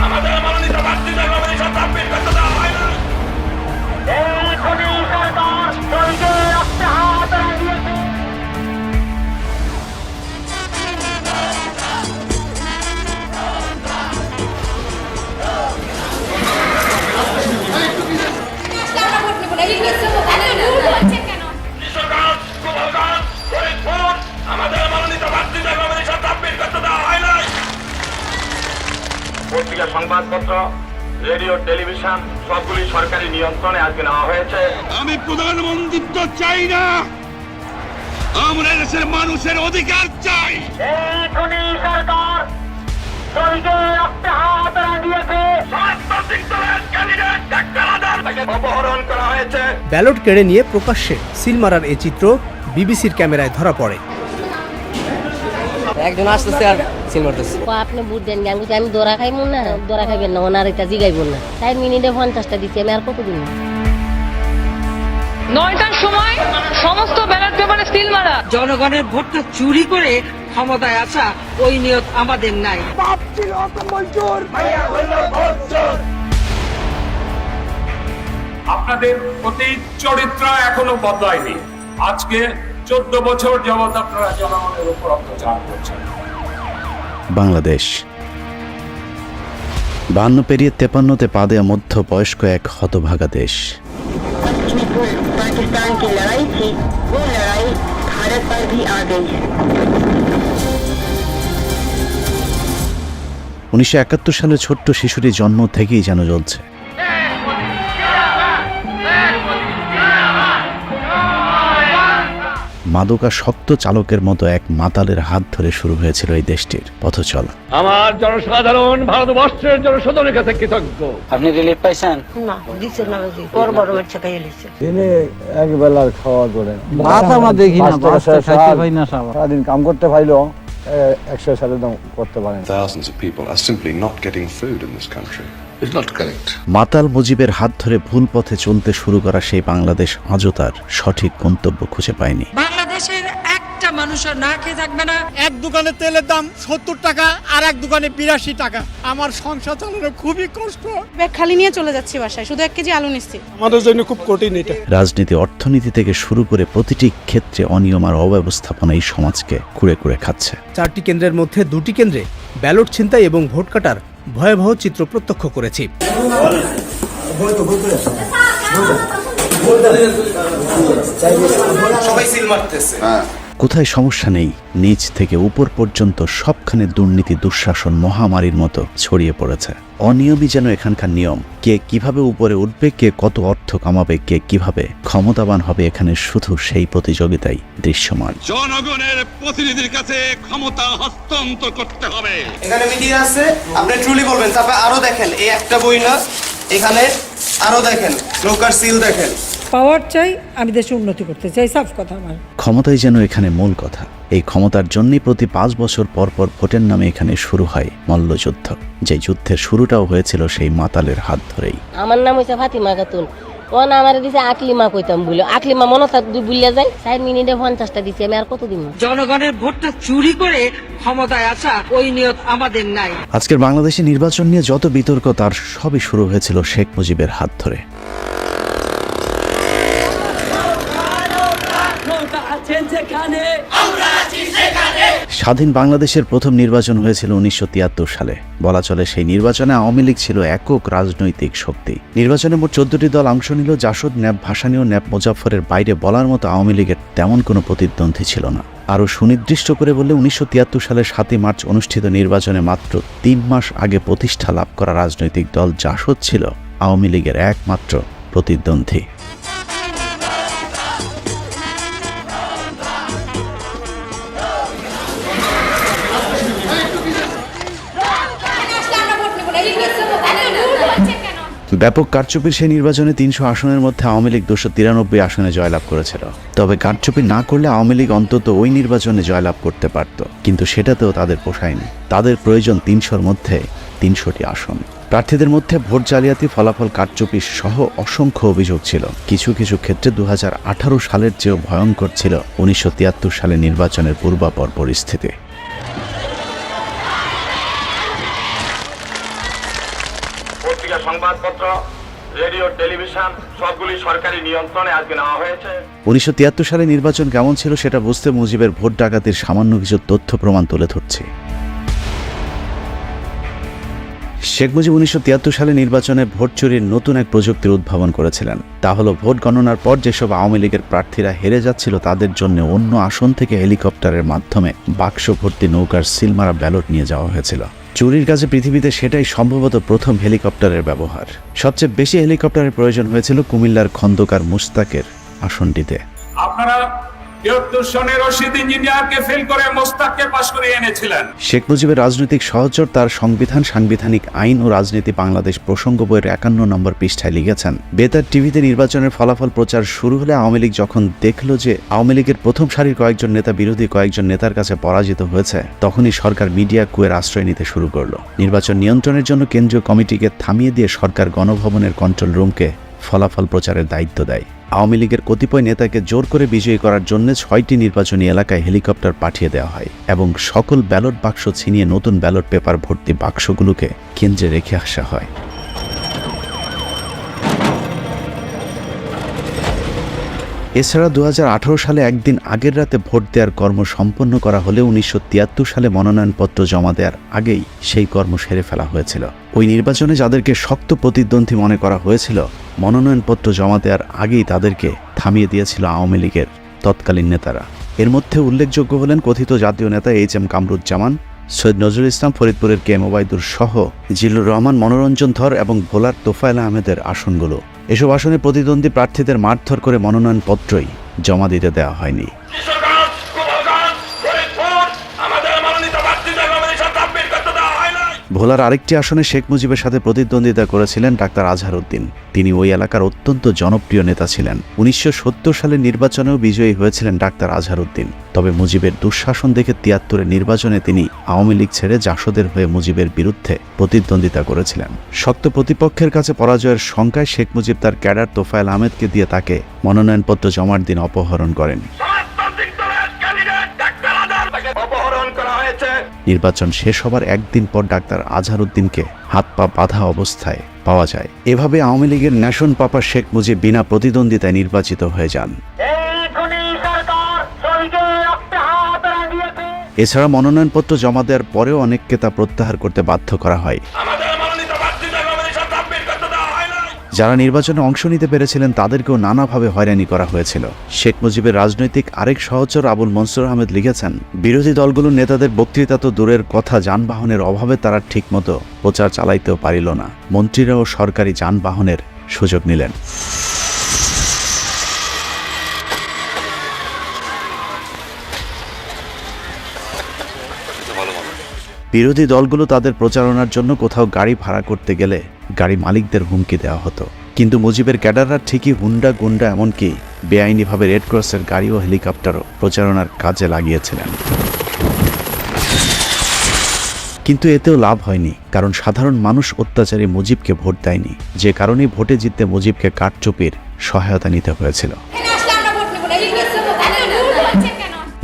আমাদের পত্রিকা সংবাদপত্র রেডিও টেলিভিশন সবগুলি সরকারি নিয়ন্ত্রণে আজকে নেওয়া হয়েছে। আমি প্রধানমন্ত্রিত্ব চাই না। আমরা দেশের মানুষের অধিকার চাই। রাজনৈতিক দলের ক্যান্ডিডেট ডাক্তার আদার তাকে অপহরণ করা হয়েছে। ব্যালট কেড়ে নিয়ে প্রকাশ্যে সিল মারার এই চিত্র বিবিসির ক্যামেরায় ধরা পড়ে। একজন আসতেছে আর সিল মারতেছে। ও আপনি বুট দেন আমি বলছি, আমি দোরা খাইব না দোরা খাইবেন না ওনার এটা জিগাইব না। চার মিনিটে পঞ্চাশটা দিচ্ছি আমি আর কত দিন নয়টার সময় সমস্ত ব্যালট পেপারে সিল মারা। জনগণের ভোটটা চুরি করে ক্ষমতায় আসা ওই নিয়ত আমাদের নাই। আপনাদের প্রতি চরিত্র এখনও বদলায়নি। আজকে চোদ্দ বছর যাবৎ আপনারা জনগণের উপর অত্যাচার করছেন। বাংলাদেশ। বান্ন পেরিয়ে তেপান্নতে পা দেয়া মধ্য বয়স্ক এক হতভাগা দেশ। উনিশশো একাত্তর সালে ছোট্ট শিশুটির জন্ম থেকেই যেন জ্বলছে। মাদকাসক্ত চালকের মতো এক মাতালের হাত ধরে শুরু হয়েছিল এই দেশটির পথচলা। আমার জনসাধারণ ভারতবর্ষের জনসাধারণের কাছে কৃতজ্ঞ। আপনি রিলিফ পাইছেন? না না বড় বাচ্চা দিনে এক বেলার খাওয়া করে ভাত আমরা দেখি না, খাইতে পাই সারাদিন কাম করতে পাইলো একশো সালে দাম করতে পারেন। Thousands of people are simply not getting food in this country. মাতাল মুজিবের হাত ধরে ভুল পথে চলতে শুরু করা সেই বাংলাদেশ আজও তার সঠিক গন্তব্য খুঁজে পায়নি। বাংলাদেশের একটা মানুষও না খেয়ে থাকবে না। এক দোকানে তেলের দাম সত্তর টাকা আর এক দোকানে বিরাশি টাকা। আমার সংসার চালানো খুবই কষ্ট। ব্যাগ খালি নিয়ে চলে যাচ্ছি বাসায় শুধু এক কেজি আলু নিচ্ছি। আমাদের জন্য খুব কঠিন এটা। রাজনীতি অর্থনীতি থেকে শুরু করে প্রতিটি ক্ষেত্রে অনিয়ম আর অব্যবস্থাপনা এই সমাজকে কুড়ে কুড়ে খাচ্ছে। চারটি কেন্দ্রের মধ্যে দুটি কেন্দ্রে ব্যালট ছিনতাই এবং ভোট কাটার ভয়াবহ চিত্র প্রত্যক্ষ করেছি। কোথায় সমস্যা নেই নিচ থেকে উপর পর্যন্ত সবখানে দুর্নীতি দুঃশাসন মহামারীর মতো ছড়িয়ে পড়েছে। অনিয়মই যেন এখানকার নিয়ম কে কীভাবে উপরে উঠবে কে কত অর্থ কামাবে কে কীভাবে ক্ষমতাবান হবে এখানে শুধু সেই প্রতিযোগিতাই দৃশ্যমান। জনগণের প্রতিনিধির কাছে ক্ষমতা হস্তান্তর করতে হবে। এখানে মিডিয়া আছে আপনি ট্রুলি বলবেন। তারপর আরও দেখেন এই একটা বই না এখানে আরও দেখেন নৌকার সিল দেখেন। পাওয়ার চাই আমি দেশে উন্নতি করতে চাই সাফ কথা আমার। ক্ষমতাই যেন এখানে মূল কথা। এই ক্ষমতার জন্যই প্রতি পাঁচ বছর পর পর ভোটের নামে এখানে শুরু হয় মল্লযুদ্ধ। যে যুদ্ধের শুরুটাও হয়েছিল সেই মাতালের হাত ধরেই। আমার নাম হয়েছে ফাতিমা খাতুন। ও না আমার দিছে আকলিমা কইতাম বলে। আকলিমা মনে থাক দুই বুলিয়া যায় চার মিনিটে পঞ্চাশটা দিছি আমি আর কত দিন জনগণের ভোটটা চুরি করে ক্ষমতায় আসা ওই নিয়ত আমাদের নাই। আজকের বাংলাদেশে নির্বাচন নিয়ে যত বিতর্ক তার সবই শুরু হয়েছিল শেখ মুজিবের হাত ধরে। স্বাধীন বাংলাদেশের প্রথম নির্বাচন হয়েছিল উনিশশো তিয়াত্তর সালে। বলা চলে সেই নির্বাচনে আওয়ামী লীগ ছিল একক রাজনৈতিক শক্তি। নির্বাচনে মোট চোদ্দটি দল অংশ নিল জাসদ, ন্যাপ ভাসানীয় ন্যাপ মুজাফরের বাইরে বলার মতো আওয়ামী লীগের তেমন কোনো প্রতিদ্বন্দ্বী ছিল না। আরও সুনির্দিষ্ট করে বললে উনিশশো তিয়াত্তর সালের সাতই মার্চ অনুষ্ঠিত নির্বাচনে মাত্র তিন মাস আগে প্রতিষ্ঠা লাভ করা রাজনৈতিক দল জাসদ ছিল আওয়ামী লীগের একমাত্র প্রতিদ্বন্দ্বী। ব্যাপক কারচুপির সেই নির্বাচনে তিনশো আসনের মধ্যে আওয়ামী লীগ দুশো তিরানব্বই আসনে জয়লাভ করেছিল। তবে কারচুপি না করলে আওয়ামী লীগ অন্তত ওই নির্বাচনে জয়লাভ করতে পারত। কিন্তু সেটাতেও তাদের পোষায়নি। তাদের প্রয়োজন তিনশোর মধ্যে তিনশোটি আসন। প্রার্থীদের মধ্যে ভোট জালিয়াতি ফলাফল কারচুপি সহ অসংখ্য অভিযোগ ছিল। কিছু কিছু ক্ষেত্রে দু হাজার আঠারো সালের চেয়েও ভয়ঙ্কর ছিল উনিশশো তিয়াত্তর সালে নির্বাচনের পূর্বাপর পরিস্থিতি। পত্রিকা, সংবাদপত্র, রেডিও, টেলিভিশন, সবগুলি সরকারি নিয়ন্ত্রণে আজকে নেওয়া হয়েছে। উনিশশো সালে নির্বাচন কেমন ছিল সেটা বুঝতে মুজিবের ভোট ডাকাতির সামান্য কিছু তথ্য প্রমাণ তুলে ধরছি। শেখ মুজিব উনিশশো সালে নির্বাচনে ভোট চুরির নতুন এক প্রযুক্তির উদ্ভাবন করেছিলেন। তা হলো ভোট গণনার পর যেসব আওয়ামী লীগের প্রার্থীরা হেরে যাচ্ছিল তাদের জন্য অন্য আসন থেকে হেলিকপ্টারের মাধ্যমে বাক্স ভর্তি নৌকার সিলমারা ব্যালট নিয়ে যাওয়া হয়েছিল। চুরির কাজে পৃথিবীতে সেটাই সম্ভবত প্রথম হেলিকপ্টারের ব্যবহার। সবচেয়ে বেশি হেলিকপ্টারের প্রয়োজন হয়েছিল কুমিল্লার খন্দকার মুস্তাকের আসনটিতে। আপনারা শেখ মুজিবের রাজনৈতিক সহচর তার সংবিধান, সাংবিধানিক আইন ও রাজনীতি বাংলাদেশ প্রসঙ্গ বইয়ের একান্ন নম্বর পৃষ্ঠায় লিখেছেন। বেতার টিভিতে নির্বাচনের ফলাফল প্রচার শুরু হলে আওয়ামী লীগ যখন দেখল যে আওয়ামী লীগের প্রথম সারির কয়েকজন নেতা বিরোধী কয়েকজন নেতার কাছে পরাজিত হয়েছে, তখনই সরকার মিডিয়া কুয়ের আশ্রয় নিতে শুরু করল। নির্বাচন নিয়ন্ত্রণের জন্য কেন্দ্রীয় কমিটিকে থামিয়ে দিয়ে সরকার গণভবনের কন্ট্রোল রুমকে ফলাফল প্রচারের দায়িত্ব দেয়। আওয়ামী লীগের কতিপয় নেতাকে জোর করে বিজয়ী করার জন্য ছয়টি নির্বাচনী এলাকায় হেলিকপ্টার পাঠিয়ে দেওয়া হয় এবং সকল ব্যালট বাক্স ছিনিয়ে নতুন ব্যালট পেপার ভর্তি বাক্সগুলোকে কেন্দ্রে রেখে আসা হয়। এছাড়া দু হাজার আঠেরো সালে একদিন আগের রাতে ভোট দেওয়ার কর্ম সম্পন্ন করা হলে উনিশশো তিয়াত্তর সালে মনোনয়নপত্র জমা দেওয়ার আগেই সেই কর্ম সেরে ফেলা হয়েছিল। ওই নির্বাচনে যাদেরকে শক্ত প্রতিদ্বন্দ্বী মনে করা হয়েছিল, মনোনয়নপত্র জমা দেওয়ার আগেই তাদেরকে থামিয়ে দিয়েছিল আওয়ামী লীগের তৎকালীন নেতারা। এর মধ্যে উল্লেখযোগ্য হলেন কথিত জাতীয় নেতা এইচ এম কামরুজ্জামান, সৈয়দ নজরুল ইসলাম, ফরিদপুরের কে এম ওবায়দুর সহ জিল্লুর রহমান, মনোরঞ্জন ধর এবং ভোলার তোফায়েল আহমেদের আসনগুলো। এসব আসনে প্রতিদ্বন্দ্বী প্রার্থীদের মারধর করে মনোনয়নপত্রই জমা দিতে দেওয়া হয়নি। ভোলার আরেকটি আসনে শেখ মুজিবের সাথে প্রতিদ্বন্দ্বিতা করেছিলেন ডাক্তার আজহার উদ্দিন তিনি ওই এলাকার অত্যন্ত জনপ্রিয় নেতা ছিলেন। উনিশশো সত্তর সালের নির্বাচনেও বিজয়ী হয়েছিলেন ডাক্তার আজহার উদ্দিন তবে মুজিবের দুঃশাসন দেখে তিয়াত্তরের নির্বাচনে তিনি আওয়ামী লীগ ছেড়ে জাসদের হয়ে মুজিবের বিরুদ্ধে প্রতিদ্বন্দ্বিতা করেছিলেন। শক্ত প্রতিপক্ষের কাছে পরাজয়ের শঙ্কায় শেখ মুজিব তার ক্যাডার তোফায়েল আহমেদকে দিয়ে তাকে মনোনয়নপত্র জমার দিন অপহরণ করেন। নির্বাচন শেষ হবার একদিন পর ডাক্তার আজহারউদ্দিনকে হাত পা বাঁধা অবস্থায় পাওয়া যায়। এভাবে আওয়ামী লীগের ন্যাশন পাপা শেখ মুজিব বিনা প্রতিদ্বন্দ্বিতায় নির্বাচিত হয়ে যান। এছাড়া মনোনয়নপত্র জমা দেওয়ার পরেও অনেককে তা প্রত্যাহার করতে বাধ্য করা হয়। যারা নির্বাচনে অংশ নিতে পেরেছিলেন তাদেরকেও নানাভাবে হয়রানি করা হয়েছিল। শেখ মুজিবের রাজনৈতিক আরেক সহচর আবুল মনসুর আহমেদ লিখেছেন, বিরোধী দলগুলোর নেতাদের বক্তৃতা তো দূরের কথা, যানবাহনের অভাবে তারা ঠিকমতো প্রচার চালাইতেও পারিল না। মন্ত্রীরাও সরকারি যানবাহনের সুযোগ নিলেন। বিরোধী দলগুলো তাদের প্রচারণার জন্য কোথাও গাড়ি ভাড়া করতে গেলে গাড়ি মালিকদের হুমকি দেওয়া হতো। কিন্তু মুজিবের ক্যাডাররা ঠিকই হুন্ডা গুন্ডা এমনকি বেআইনিভাবে রেড ক্রসের গাড়ি ও হেলিকপ্টারও প্রচারণার কাজে লাগিয়েছিলেন। কিন্তু এতেও লাভ হয়নি, কারণ সাধারণ মানুষ অত্যাচারী মুজিবকে ভোট দেয়নি। যে কারণেই ভোটে জিততে মুজিবকে কারচুপির সহায়তা নিতে হয়েছিল।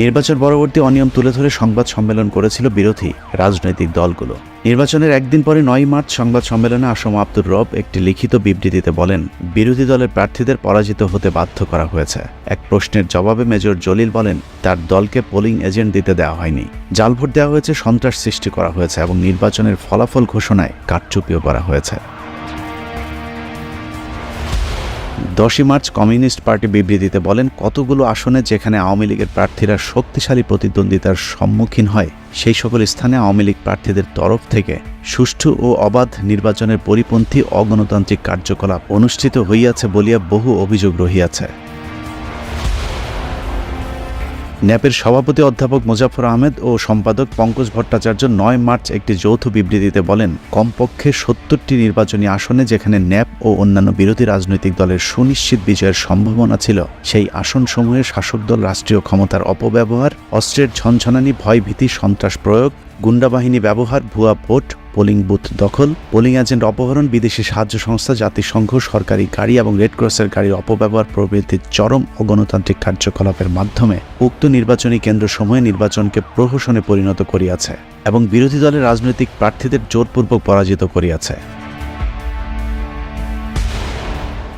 নির্বাচন পরবর্তী অনিয়ম তুলে ধরে সংবাদ সম্মেলন করেছিল বিরোধী রাজনৈতিক দলগুলো। নির্বাচনের একদিন পরে নয় মার্চ সংবাদ সম্মেলনে আসম আব্দুর রব একটি লিখিত বিবৃতিতে বলেন, বিরোধী দলের প্রার্থীদের পরাজিত হতে বাধ্য করা হয়েছে। এক প্রশ্নের জবাবে মেজর জলিল বলেন, তার দলকে পোলিং এজেন্ট দিতে দেওয়া হয়নি। জাল ভোট দেওয়া হয়েছে, সন্ত্রাস সৃষ্টি করা হয়েছে এবং নির্বাচনের ফলাফল ঘোষণায় কারচুপিও করা হয়েছে। দশই মার্চ কমিউনিস্ট পার্টি বিবৃতিতে বলেন, কতগুলো আসনে যেখানে আওয়ামী লীগের প্রার্থীরা শক্তিশালী প্রতিদ্বন্দ্বিতার সম্মুখীন হয়, সেই সকল স্থানে আওয়ামী লীগ প্রার্থীদের তরফ থেকে সুষ্ঠু ও অবাধ নির্বাচনের পরিপন্থী অগণতান্ত্রিক কার্যকলাপ অনুষ্ঠিত হইয়াছে বলিয়া বহু অভিযোগ রহিয়াছে। ন্যাপের সভাপতি অধ্যাপক মুজাফর আহমেদ ও সম্পাদক পঙ্কজ ভট্টাচার্য নয় মার্চ একটি যৌথ বিবৃতিতে বলেন, কমপক্ষে সত্তরটি নির্বাচনী আসনে যেখানে ন্যাপ ও অন্যান্য বিরোধী রাজনৈতিক দলের সুনিশ্চিত বিজয়ের সম্ভাবনা ছিল, সেই আসনসমূহে শাসক দল রাষ্ট্রীয় ক্ষমতার অপব্যবহার, অস্ত্রের ঝনঝনানি, ভয়ভীতি, সন্ত্রাস প্রয়োগ গুন্ডাবাহিনী ব্যবহার, ভুয়া ভোট, পোলিং বুথ দখল, পোলিং এজেন্ট অপহরণ, বিদেশি সাহায্য সংস্থা, জাতিসংঘ, সরকারি গাড়ি এবং রেড ক্রসের গাড়ির অপব্যবহার প্রভৃতির চরম অগণতান্ত্রিক কার্যকলাপের মাধ্যমে উক্ত নির্বাচনী কেন্দ্রসমূহে নির্বাচনকে প্রহসনে পরিণত করিয়াছে এবং বিরোধী দলের রাজনৈতিক প্রার্থীদের জোরপূর্বক পরাজিত করিয়াছে।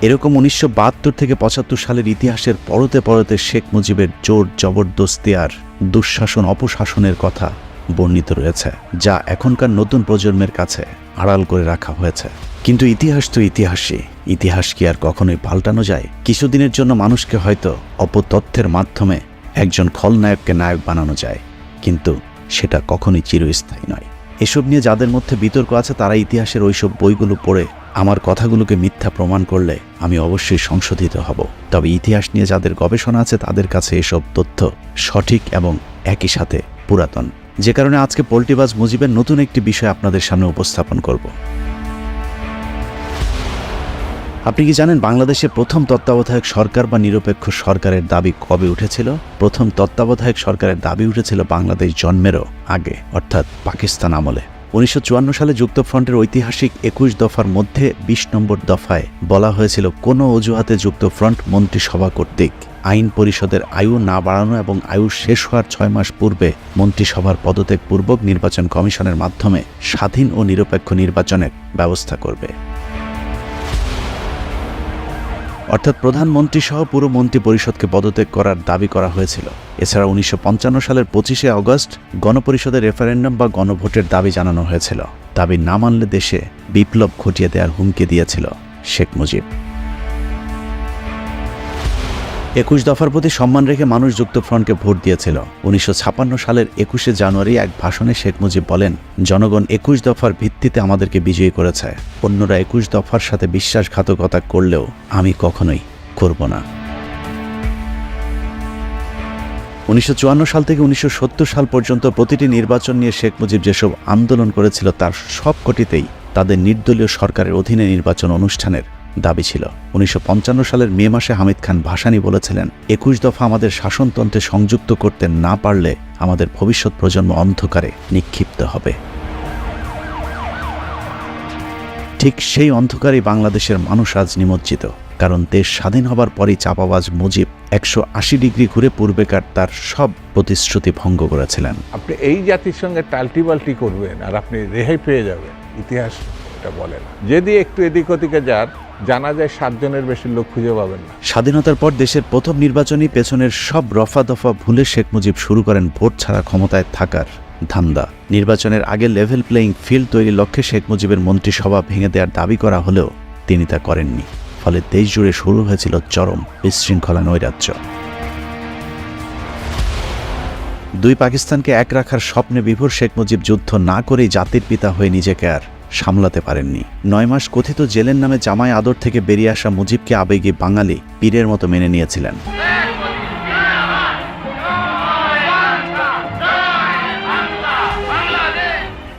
এরকম উনিশশো বাহাত্তর থেকে পঁচাত্তর সালের ইতিহাসের পরতে পরতে শেখ মুজিবের জোর জবরদস্তি আর দুঃশাসন অপশাসনের কথা। বর্ণিত রয়েছে, যা এখনকার নতুন প্রজন্মের কাছে আড়াল করে রাখা হয়েছে। কিন্তু ইতিহাস তো ইতিহাসই। ইতিহাস কি আর কখনোই পাল্টানো যায়? কিছুদিনের জন্য মানুষকে হয়তো অপতথ্যের মাধ্যমে একজন খলনায়ককে নায়ক বানানো যায়, কিন্তু সেটা কখনোই চিরস্থায়ী নয়। এসব নিয়ে যাদের মধ্যে বিতর্ক আছে, তারা ইতিহাসের ওইসব বইগুলো পড়ে আমার কথাগুলোকে মিথ্যা প্রমাণ করলে আমি অবশ্যই সংশোধিত হব। তবে ইতিহাস নিয়ে যাদের গবেষণা আছে, তাদের কাছে এসব তথ্য সঠিক এবং একই সাথে পুরাতন। যে কারণে আজকে পোল্টিবাজ মুজিবের নতুন একটি বিষয় আপনাদের সামনে উপস্থাপন করব। আপনি কি জানেন বাংলাদেশে প্রথম তত্ত্বাবধায়ক সরকার বা নিরপেক্ষ সরকারের দাবি কবে উঠেছিল? প্রথম তত্ত্বাবধায়ক সরকারের দাবি উঠেছিল বাংলাদেশ জন্মেরও আগে, অর্থাৎ পাকিস্তান আমলে। উনিশশো চুয়ান্ন সালে যুক্তফ্রন্টের ঐতিহাসিক একুশ দফার মধ্যে ২০ নম্বর দফায় বলা হয়েছিল, কোনো অজুহাতে যুক্তফ্রন্ট মন্ত্রিসভা কর্তৃক আইন পরিষদের আয়ু না বাড়ানো এবং আয়ু শেষ হওয়ার ছয় মাস পূর্বে মন্ত্রিসভার পদত্যাগ পূর্বক নির্বাচন কমিশনের মাধ্যমে স্বাধীন ও নিরপেক্ষ নির্বাচনের ব্যবস্থা করবে। অর্থাৎ প্রধানমন্ত্রী সহ পুরো মন্ত্রী পরিষদকে পদত্যাগ করার দাবি করা হয়েছিল। এছাড়া উনিশশো পঞ্চান্ন সালের পঁচিশে আগস্ট গণপরিষদের রেফারেন্ডাম বা গণভোটের দাবি জানানো হয়েছিল। দাবি না মানলে দেশে বিপ্লব ঘটিয়ে দেওয়ার হুমকি দিয়েছিল শেখ মুজিব। একুশ দফার প্রতি সম্মান রেখে মানুষ যুক্তফ্রন্টকে ভোট দিয়েছিল। উনিশশো সালের একুশে জানুয়ারি এক ভাষণে শেখ মুজিব বলেন, জনগণ একুশ দফার ভিত্তিতে আমাদেরকে বিজয়ী করেছে। অন্যরা একুশ দফার সাথে বিশ্বাসঘাতকতা করলেও আমি কখনোই করব না। উনিশশো চুয়ান্ন সাল থেকে উনিশশো সত্তর সাল পর্যন্ত প্রতিটি নির্বাচন নিয়ে শেখ মুজিব যেসব আন্দোলন করেছিল, তার সবকটিতেই তাদের নির্দলীয় সরকারের অধীনে নির্বাচন অনুষ্ঠানের দাবি ছিল। উনিশশো পঞ্চান্ন সালের মে মাসে হামিদ খান ভাসানি বলেছিলেন, একুশ দফা আমাদের শাসনতন্ত্রে সংযুক্ত করতে না পারলে আমাদের ভবিষ্যৎ প্রজন্ম অন্ধকারে নিক্ষিপ্ত হবে। ঠিক সেই অন্ধকারেই বাংলাদেশের মানুষ আজ নিমজ্জিত, কারণ দেশ স্বাধীন হবার পরই চাপাবাজ মুজিব একশো আশি ডিগ্রি ঘুরে পূর্বেকার তার সব প্রতিশ্রুতি ভঙ্গ করেছিলেন। আপনি এই জাতির সঙ্গে টাল্টি বাল্টি করবেন আর আপনি রেহাই পেয়ে যাবেন। ইতিহাস এটা বলে না। যদি একটু এদিক ওদিকে যান, জানা যায় সাতজনের বেশি লোক খুঁজে পাবেন না। স্বাধীনতার পর দেশের প্রথম নির্বাচনী পেছনের সব রফা দফা ভুলে শেখ মুজিব শুরু করেন ভোট ছাড়া ক্ষমতায় থাকার ধান্দা। নির্বাচনের আগে লেভেল প্লেয়িং ফিল্ড তৈরির লক্ষ্যে শেখ মুজিবের মন্ত্রিসভা ভেঙে দেওয়ার দাবি করা হলেও তিনি তা করেননি। ফলে দেশ জুড়ে শুরু হয়েছিল চরম বিশৃঙ্খলা নৈরাজ্য। দুই পাকিস্তানকে এক রাখার স্বপ্নে বিভোর শেখ মুজিব যুদ্ধ না করেই জাতির পিতা হয়ে নিজেকে আর সামলাতে পারেননি। নয় মাস কথিত জেলের নামে জামাই আদর থেকে বেরিয়ে আসা মুজিবকে আবেগে বাঙালি পীরের মতো মেনে নিয়েছিলেন।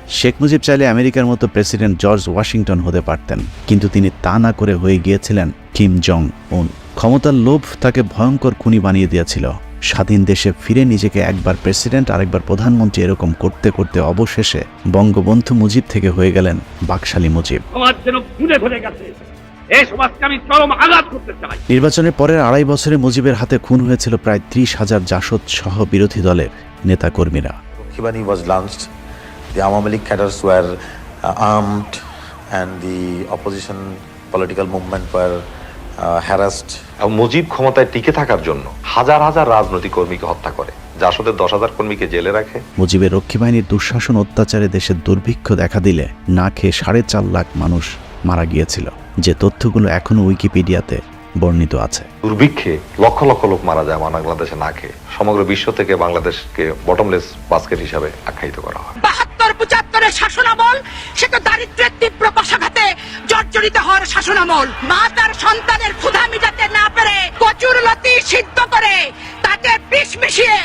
শেখ মুজিব চাইলে আমেরিকার মতো প্রেসিডেন্ট জর্জ ওয়াশিংটন হতে পারতেন, কিন্তু তিনি তা না করে হয়ে গিয়েছিলেন কিম জং উন ক্ষমতার লোভ তাকে ভয়ঙ্কর খুনি বানিয়ে দিয়েছিল। স্বাধীন দেশে ফিরে নিজেকে একবার প্রেসিডেন্ট আরেকবার প্রধানমন্ত্রী এরকম করতে করতে অবশেষে বঙ্গবন্ধু মুজিব থেকে হয়ে গেলেন বাকশালী মুজিব। সমাজ যেন ভুলে ভরে গেছে। এই সমাজকে আমি চরম আঘাত করতে চাই। নির্বাচনের পরের আড়াই বছরে মুজিবের হাতে খুন হয়েছিল প্রায় ত্রিশ হাজার জাসদ সহ বিরোধী দলের নেতাকর্মীরা। Kibani was launched. The Awami League cadres were uh, armed, and the opposition political movement were harassed. এবং মুজিব ক্ষমতায় টিকে থাকার জন্য হাজার হাজার রাজনৈতিক কর্মীকে হত্যা করে। জাসদের দশ হাজার কর্মীকে জেলে রাখে। মুজিবের রক্ষী বাহিনীর দুঃশাসন অত্যাচারে দেশের দুর্ভিক্ষ দেখা দিলে না খেয়ে সাড়ে চার লাখ মানুষ মারা গিয়েছিল। যে তথ্যগুলো এখনও উইকিপিডিয়াতে বর্ণিত আছে। দুর্ভিক্ষে লক্ষ লক্ষ লোক মারা যায় বাংলাদেশে না খেয়ে। সমগ্র বিশ্ব থেকে বাংলাদেশকে বটমলেস বাস্কেট হিসাবে আখ্যায়িত করা হয়। পঁচাত্তরের শাসনামল, সে তো দারিদ্রের তীব্র জর্জরিত হওয়ার শাসনামল। মা তার সন্তানের ক্ষুধা মিটাতে না পেরে লতি সিদ্ধ করে তাতে বিষ মিশিয়ে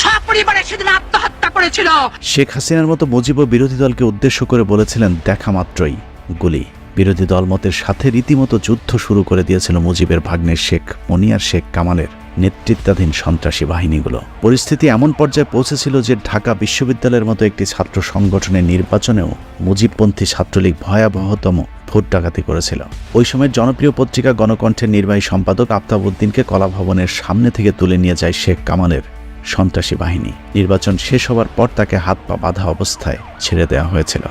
সপরিবারে সেদিন আত্মহত্যা করেছিল। শেখ হাসিনার মতো মুজিব বিরোধী দলকে উদ্দেশ্য করে বলেছিলেন, দেখা মাত্রই গুলি। বিরোধী দলমতের সাথে রীতিমতো যুদ্ধ শুরু করে দিয়েছিল মুজিবের ভাগ্নে শেখ, মনিয়ার শেখ কামালের। নেতৃত্বাধীন সন্ত্রাসী বাহিনীগুলো। পরিস্থিতি এমন পর্যায়ে পৌঁছেছিল যে ঢাকা বিশ্ববিদ্যালয়ের মতো একটি ছাত্র সংগঠনের নির্বাচনেও মুজিবপন্থী ছাত্রলীগ ভয়াবহতম ভোট ডাকাতি করেছিল। ওই সময়ের জনপ্রিয় পত্রিকা গণকণ্ঠের নির্বাহী সম্পাদক আফতাবউদ্দিনকে কলাভবনের সামনে থেকে তুলে নিয়ে যায় শেখ কামালের সন্ত্রাসী বাহিনী। নির্বাচন শেষ হওয়ার পর তাকে হাত পা বাঁধা অবস্থায় ছেড়ে দেওয়া হয়েছিল।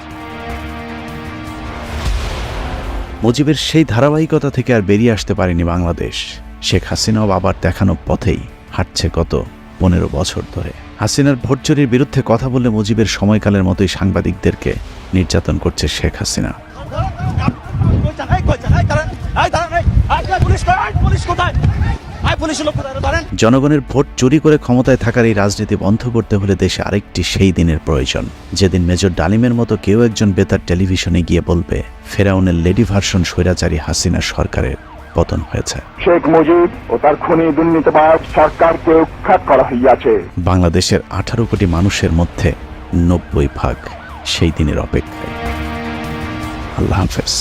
মুজিবের সেই ধারাবাহিকতা থেকে আর বেরিয়ে আসতে পারেনি বাংলাদেশ। শেখ হাসিনাও আবার দেখানো পথেই হাঁটছে গত পনেরো বছর ধরে। হাসিনার ভোট চুরির বিরুদ্ধে কথা বললে মুজিবের সময়কালের মতোই সাংবাদিকদেরকে নির্যাতন করছে শেখ হাসিনা। জনগণের ভোট চুরি করে ক্ষমতায় থাকার এই রাজনীতি বন্ধ করতে হলে দেশে আরেকটি সেই দিনের প্রয়োজন। যেদিন মেজর ডালিমের মতো কেউ একজন বেতার টেলিভিশনে গিয়ে বলবে, ফেরাউনের লেডি ভার্সন স্বৈরাচারী হাসিনা সরকারের। পতন হয়েছে। শেখ মুজিব ও তার খুনি দুর্নীতিবাজ সরকারকে উৎখাত করা হইয়াছে। বাংলাদেশের আঠারো কোটি মানুষের মধ্যে নব্বই ভাগ সেই দিনের অপেক্ষায়। আল্লাহ হাফেজ।